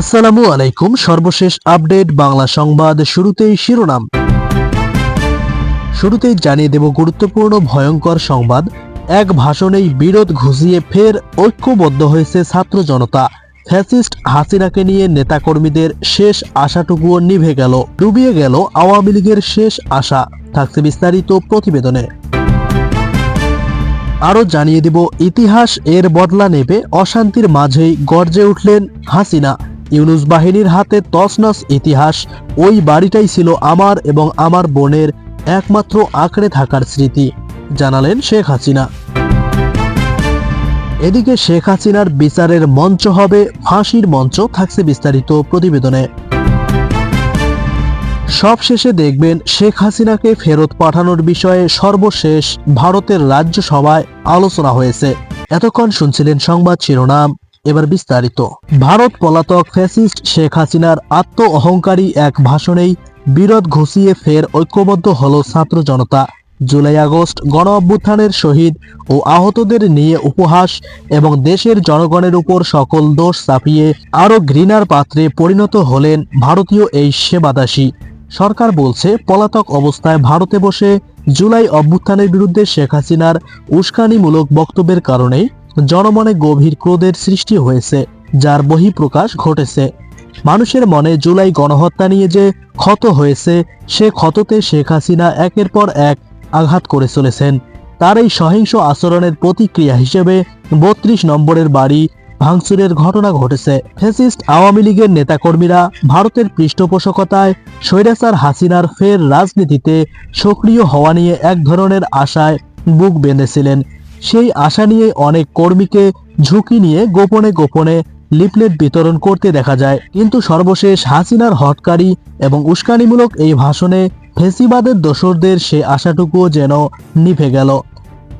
আসসালামু আলাইকুম, সর্বশেষ আপডেট বাংলা সংবাদ শুরুতেই শিরোনাম। শুরুতেই জানিয়ে দেব গুরুত্বপূর্ণ ভয়ঙ্কর সংবাদ। এক ভাষণেই বিরোধ ঘুষিয়ে ফের ঐক্যবদ্ধ হয়েছে ছাত্র জনতা। ফ্যাসিস্ট হাসিনাকে নিয়ে নেতাকর্মীদের শেষ আশাটুকুও নিভে গেল, ডুবিয়ে গেল আওয়ামী লীগের শেষ আশা, থাকছে বিস্তারিত প্রতিবেদনে। আরও জানিয়ে দিব ইতিহাস এর বদলা নেবে, অশান্তির মাঝেই গর্জে উঠলেন হাসিনা। ইউনুস বাহিনীর হাতে তসনস ইতিহাস, ওই বাড়িটাই ছিল আমার এবং আমার বোনের একমাত্র আঁকড়ে থাকার স্মৃতি, জানালেন শেখ হাসিনা। এদিকে শেখ হাসিনার বিচারের মঞ্চ হবে, ফাঁসির মঞ্চ থাকছে বিস্তারিত প্রতিবেদনে। সবশেষে দেখবেন শেখ হাসিনাকে ফেরত পাঠানোর বিষয়ে সর্বশেষ ভারতের রাজ্যসভায় আলোচনা হয়েছে। এতক্ষণ শুনছিলেন সংবাদ শিরোনাম। এবার বিস্তারিত। ভারত পলাতক ফ্যাসিস্ট শেখ হাসিনার আত্ম অহংকারী এক ভাষণেই বিরোধ ঘুষিয়ে ফের ঐক্যবদ্ধ হল ছাত্র জনতা। জুলাই আগস্ট গণ অভ্যুত্থানের শহীদ ও আহতদের নিয়ে উপহাস এবং দেশের জনগণের উপর সকল দোষ চাপিয়ে আরও ঘৃণার পাত্রে পরিণত হলেন ভারতীয় এই সেবাদাসী। সরকার বলছে, পলাতক অবস্থায় ভারতে বসে জুলাই অভ্যুত্থানের বিরুদ্ধে শেখ হাসিনার উস্কানিমূলক বক্তব্যের কারণেই জনমনে গভীর ক্রোধের সৃষ্টি হয়েছে, যার বহিঃপ্রকাশ ঘটেছে। মানুষের মনে জুলাই গণহত্যা নিয়ে যে ক্ষত হয়েছে, সে ক্ষততে শেখ হাসিনা একের পর এক আঘাত করে চলেছেন। তার এই সহিংস আচরণের প্রতিক্রিয়া হিসেবে বত্রিশ নম্বরের বাড়ি ভাঙচুরের ঘটনা ঘটেছে। ফেসিস্ট আওয়ামী লীগের নেতাকর্মীরা ভারতের পৃষ্ঠপোষকতায় স্বৈরাচার হাসিনার ফের রাজনীতিতে সক্রিয় হওয়া নিয়ে এক ধরনের আশায় বুক বেঁধেছিলেন। সেই আশা নিয়ে অনেক কর্মীকে ঝুঁকি নিয়ে গোপনে গোপনে লিফলেট বিতরণ করতে দেখা যায়। কিন্তু সর্বশেষ হাসিনার হটকারী এবং উস্কানিমূলক এই ভাষণে ফেসিবাদের দোসরদের সে আশাটুকুও যেন নিভে গেল।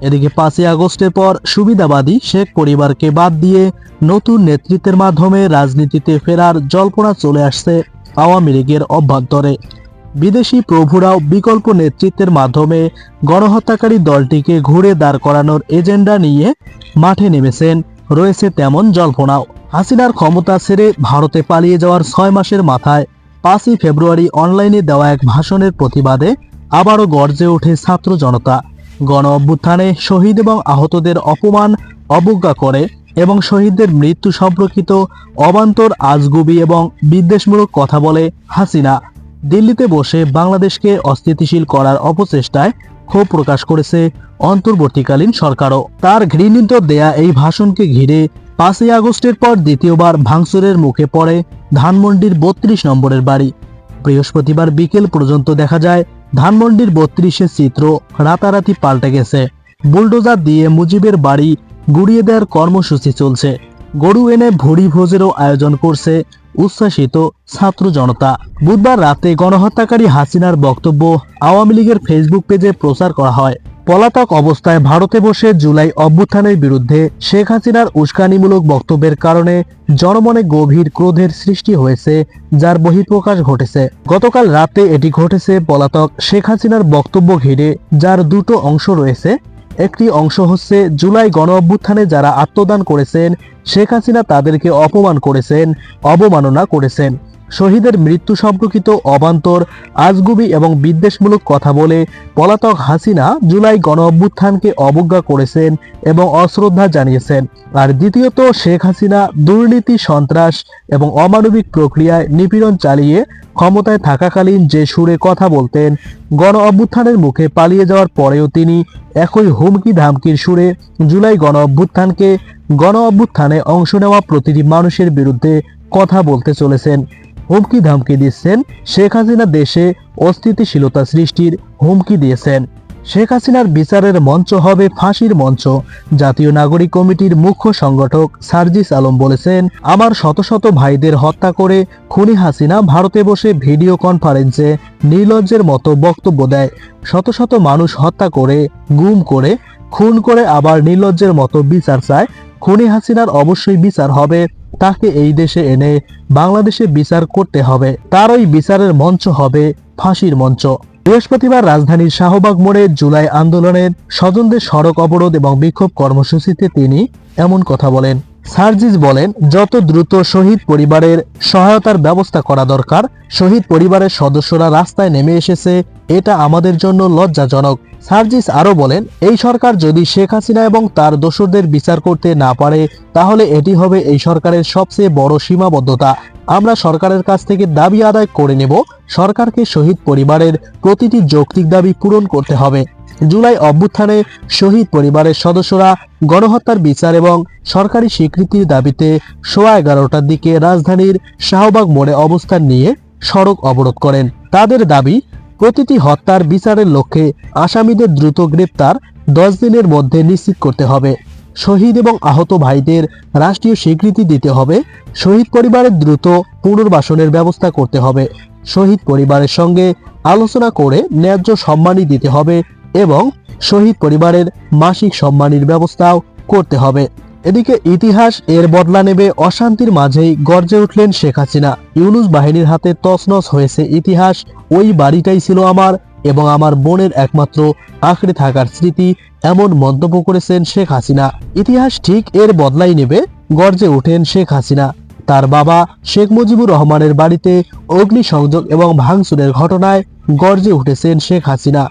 এদিকে পাঁচই আগস্টের পর সুবিধাবাদী শেখ পরিবারকে বাদ দিয়ে নতুন নেতৃত্বের মাধ্যমে রাজনীতিতে ফেরার জল্পনা চলে আসছে আওয়ামী লীগের অভ্যন্তরে। বিদেশি প্রভুরাও বিকল্প নেতৃত্বের মাধ্যমে গণহত্যাকারী দলটিকে ঘুরে দাঁড় করানোর এজেন্ডা নিয়ে মাঠে নেমেছেন। রয়েছে তেমন জল্পনাও। হাসিনার ক্ষমতা ছেড়ে ভারতে পালিয়ে যাওয়ার ছয় মাসের মাথায় পাঁচই ফেব্রুয়ারি অনলাইনে দেওয়া এক ভাষণের প্রতিবাদে আবারও গর্জে ওঠে ছাত্র জনতা। গণ অভ্যুত্থানে শহীদ এবং আহতদের অপমান অবজ্ঞা করে এবং শহীদদের মৃত্যু সম্পর্কিত অবান্তর আজগুবি এবং বিদ্বেষমূলক কথা বলে হাসিনা। দিল্লিতে বসে বাংলাদেশকে অস্থিতিশীল করার অপচেষ্টায় ক্ষোভ প্রকাশ করেছে অন্তর্বর্তীকালীন সরকারও। তার ঘৃণিত দেয়া এই ভাষণকে ঘিরে পাঁচই আগস্টের পর দ্বিতীয়বার ভাঙচুরের মুখে পড়ে ধানমন্ডির বত্রিশ নম্বরের বাড়ি। বৃহস্পতিবার বিকেল পর্যন্ত দেখা যায়, ধানমন্ডির বত্রিশের চিত্র রাতারাতি পাল্টে গেছে। বুলডোজার দিয়ে মুজিবের বাড়ি গুড়িয়ে দেওয়ার কর্মসূচি চলছে। গরু এনে ভুড়ি ভোজেরও আয়োজন করছে উচ্ছ্বাসিত ছাত্র জনতা। বুধবার রাতে গণহত্যাকারী হাসিনার বক্তব্য আওয়ামী লীগের ফেসবুক পেজে প্রচার করা হয়। পলাতক অবস্থায় ভারতে বসে জুলাই অভ্যুত্থানের বিরুদ্ধে শেখ হাসিনার উস্কানিমূলক বক্তব্যের কারণে জনমনে গভীর ক্রোধের সৃষ্টি হয়েছে, যার বহিঃপ্রকাশ ঘটেছে। গতকাল রাতে এটি ঘটেছে পলাতক শেখ হাসিনার বক্তব্য ঘিরে, যার দুটো অংশ রয়েছে। একটি অংশ হচ্ছে জুলাই গণ অভ্যুত্থানে যারা আত্মদান করেছেন, শেখ হাসিনা তাদেরকে অপমান করেছেন, অবমাননা করেছেন। শহীদের মৃত্যু সম্পর্কিত অবান্তর, আজগুবি এবং বিদ্বেষমূলক কথা বলে পলাতক হাসিনা জুলাই গণ অভ্যুত্থানকে অবজ্ঞা করেছেন এবং অশ্রদ্ধা জানিয়েছেন। আর দ্বিতীয়ত, শেখ হাসিনা দুর্নীতি, সন্ত্রাস এবং অমানবিক প্রক্রিয়ায় নিপীড়ন চালিয়ে ক্ষমতায় থাকাকালীন যে সুরে কথা বলতেন গণ অভ্যুত্থানের মুখে পালিয়ে যাওয়ার পরেও তিনি একই হুমকি ধামকির সুরে জুলাই গণ অভ্যুত্থানকে গণ অভ্যুত্থানে অংশ নেওয়া প্রতিটি মানুষের বিরুদ্ধে কথা বলতে চলেছেন। হুমকি ধামকি দিচ্ছেন শেখ হাসিনা দেশে অস্থিতিশীলতা সৃষ্টির হুমকি দিয়েছেন। শেখ হাসিনার বিচারের মঞ্চ হবে ফাঁসির মঞ্চ। জাতীয় নাগরিক কমিটির মুখ্য সংগঠক সার্জিস আলম বলেছেন, আমার শত শত ভাইদের হত্যা করে খুনি হাসিনা ভারতে বসে ভিডিও কনফারেন্সে নির্লজ্জের মতো বক্তব্য দেয়। শত শত মানুষ হত্যা করে, গুম করে, খুন করে আবার নির্লজ্জের মতো বিচার চায়। খুনি হাসিনার অবশ্যই বিচার হবে তাকে এই দেশে এনে বাংলাদেশে বিচার করতে হবে। তার ওই বিচারের মঞ্চ হবে ফাঁসির মঞ্চ। বৃহস্পতিবার রাজধানীর শাহবাগ মোড়ে জুলাই আন্দোলনের স্বজনদের সড়ক অবরোধ এবং বিক্ষোভ কর্মসূচিতে তিনি এমন কথা বলেন। সার্জিস বলেন, যত দ্রুত শহীদ পরিবারের সহায়তার ব্যবস্থা করা দরকার, শহীদ পরিবারের সদস্যরা রাস্তায় নেমে এসেছে, এটা আমাদের জন্য লজ্জাজনক। সার্জিস আরও বলেন, এই সরকার যদি শেখ হাসিনা এবং তার দোসরদের বিচার করতে না পারে, তাহলে এটি হবে এই সরকারের সবচেয়ে বড় সীমাবদ্ধতা। আমরা সরকারের কাছ থেকে দাবি আদায় করে নেব, সরকারকে শহীদ পরিবারের প্রতিটি যৌক্তিক দাবি পূরণ করতে হবে। জুলাই অভ্যুত্থানে শহীদ পরিবারের সদস্যরা গণহত্যার বিচার এবং সরকারি স্বীকৃতির দাবিতে সোয়া এগারোটার দিকে রাজধানীর শাহবাগ মোড়ে অবস্থান নিয়ে সড়ক অবরোধ করেন। তাদের দাবি প্রতিটি হত্যার বিচারের লক্ষ্যে আসামিদের দ্রুত গ্রেপ্তার দশ দিনের মধ্যে নিশ্চিত করতে হবে। শহীদ এবং আহত ভাইদের রাষ্ট্রীয় স্বীকৃতি দিতে হবে। শহীদ পরিবারের দ্রুত পুনর্বাসনের ব্যবস্থা করতে হবে। শহীদ পরিবারের সঙ্গে আলোচনা করে ন্যায্য সম্মানই দিতে হবে এবং শহীদ পরিবারের মাসিক সম্মানীর ব্যবস্থাও করতে হবে। এদিকে ইতিহাস এর বদলা নেবে অশান্তির মাঝেই গর্জে উঠলেন শেখ হাসিনা। ইউনুস বাহিনীর হাতে তছনছ হয়েছে ইতিহাস, ওই বাড়িটাই ছিল আমার এবং আমার বোনের একমাত্র আঁকড়ে থাকার স্মৃতি, এমন মন্তব্য করেছেন শেখ হাসিনা। ইতিহাস ঠিক এর বদলাই নেবে, গর্জে ওঠেন শেখ হাসিনা। তার বাবা শেখ মুজিবুর রহমানের বাড়িতে অগ্নিসংযোগ এবং ভাঙচুরের ঘটনায় গর্জে উঠেছেন শেখ হাসিনা।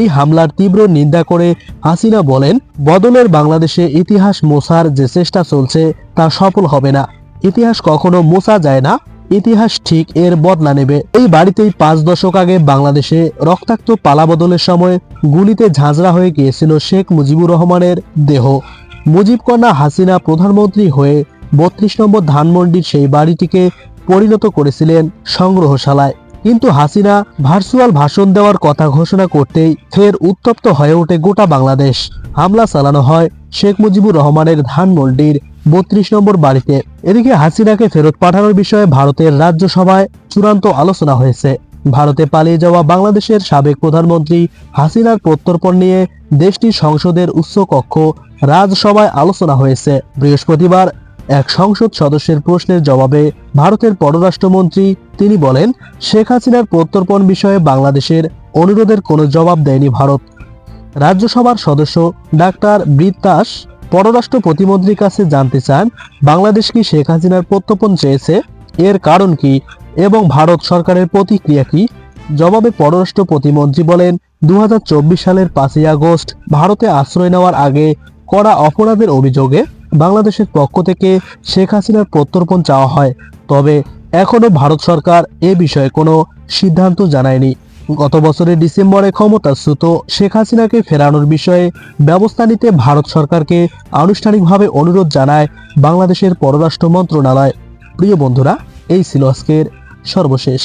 এই হামলার তীব্র নিন্দা করে হাসিনা বলেন, বদলের বাংলাদেশে ইতিহাস মোছার যে চেষ্টা চলছে তা সফল হবে না। ইতিহাস কখনো মোছা যায় না, ইতিহাস ঠিক এর বদলা নেবে। এই বাড়িতেই পাঁচ দশক আগে বাংলাদেশে রক্তাক্ত পালাবদলের সময় গুলিতে ঝাঁঝরা হয়ে গিয়েছিল শেখ মুজিবুর রহমানের দেহ। মুজিব কন্যা হাসিনা প্রধানমন্ত্রী হয়ে বত্রিশ নম্বর ধানমন্ডির সেই বাড়িটিকে পরিণত করেছিলেন সংগ্রহশালায়। কিন্তু হাসিনা ভার্চুয়াল ভাষণ দেওয়ার কথা ঘোষণা করতেই ফের উত্তপ্ত হয়ে ওঠে গোটা বাংলাদেশ। হামলা চালানো হয় শেখ মুজিবুর রহমানের ধানমন্ডির বত্রিশ নম্বর বাড়িতে। এদিকে হাসিনাকে ফেরত পাঠানোর বিষয়ে ভারতের রাজ্যসভায় চূড়ান্ত আলোচনা হয়েছে। ভারতে পালিয়ে যাওয়া বাংলাদেশের সাবেক প্রধানমন্ত্রী হাসিনার প্রত্যর্পণ নিয়ে দেশটির সংসদের উচ্চকক্ষ রাজসভায় আলোচনা হয়েছে। বৃহস্পতিবার এক সংসদ সদস্যের প্রশ্নের জবাবে ভারতের পররাষ্ট্রমন্ত্রী তিনি বলেন, শেখ হাসিনার প্রত্যর্পণ বিষয়ে বাংলাদেশের অনুরোধের কোনো জবাব দেয়নি ভারত। রাজ্যসভার সদস্য ডাক্তার বৃত্তাস পররাষ্ট্র প্রতিমন্ত্রীর কাছে জানতে চান, বাংলাদেশ কি শেখ হাসিনার প্রত্যর্পণ চেয়েছে? এর কারণ কি? এবং ভারত সরকারের প্রতিক্রিয়া কি? জবাবে পররাষ্ট্র প্রতিমন্ত্রী বলেন দু হাজার চব্বিশ সালের পাঁচই আগস্ট ভারতে আশ্রয় নেওয়ার আগে করা অপরাধের অভিযোগে বাংলাদেশের পক্ষ থেকে শেখ হাসিনার প্রত্যর্পণ চাওয়া হয়। তবে এখনও ভারত সরকার এ বিষয়ে কোনো সিদ্ধান্ত জানায়নি। গত বছরের ডিসেম্বরে ক্ষমতাচ্যুত শেখ হাসিনাকে ফেরানোর বিষয়ে ব্যবস্থা নিতে ভারত সরকারকে আনুষ্ঠানিকভাবে অনুরোধ জানায় বাংলাদেশের পররাষ্ট্র মন্ত্রণালয়। প্রিয় বন্ধুরা, এই ছিল আজকের সর্বশেষ।